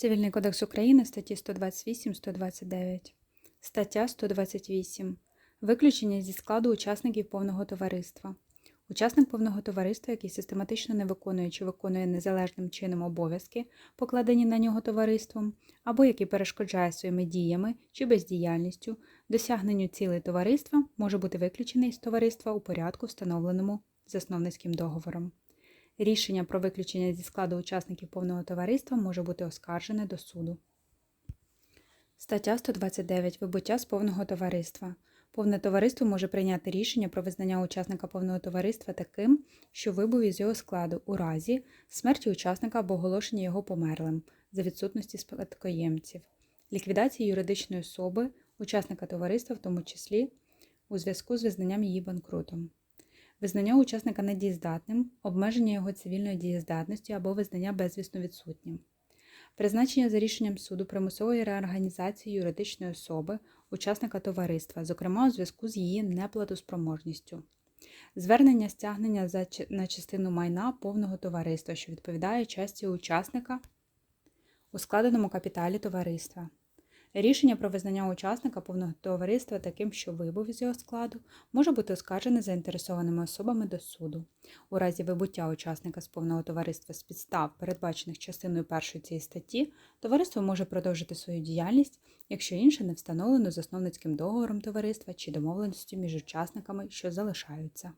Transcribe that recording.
Цивільний кодекс України статті 128-129. Стаття 128. Виключення зі складу учасників повного товариства. Учасник повного товариства, який систематично не виконує чи виконує незалежним чином обов'язки, покладені на нього товариством, або який перешкоджає своїми діями чи бездіяльністю досягненню цілей товариства, може бути виключений з товариства у порядку, встановленому засновницьким договором. Рішення про виключення зі складу учасників повного товариства може бути оскаржене до суду. Стаття 129. Вибуття з повного товариства. Повне товариство може прийняти рішення про визнання учасника повного товариства таким, що вибув із його складу у разі смерті учасника або оголошення його померлим за відсутності спадкоємців, ліквідації юридичної особи, учасника товариства, в тому числі у зв'язку з визнанням її банкрутом. Визнання учасника недієздатним, обмеження його цивільної дієздатності або визнання безвісно відсутнім. Призначення за рішенням суду примусової реорганізації юридичної особи, учасника товариства, зокрема у зв'язку з її неплатоспроможністю. Звернення стягнення за на частину майна повного товариства, що відповідає часті учасника у складеному капіталі товариства. Рішення про визнання учасника повного товариства таким, що вибув із його складу, може бути оскаржене заінтересованими особами до суду. У разі вибуття учасника з повного товариства з підстав, передбачених частиною першої цієї статті, товариство може продовжити свою діяльність, якщо інше не встановлено засновницьким договором товариства чи домовленістю між учасниками, що залишаються.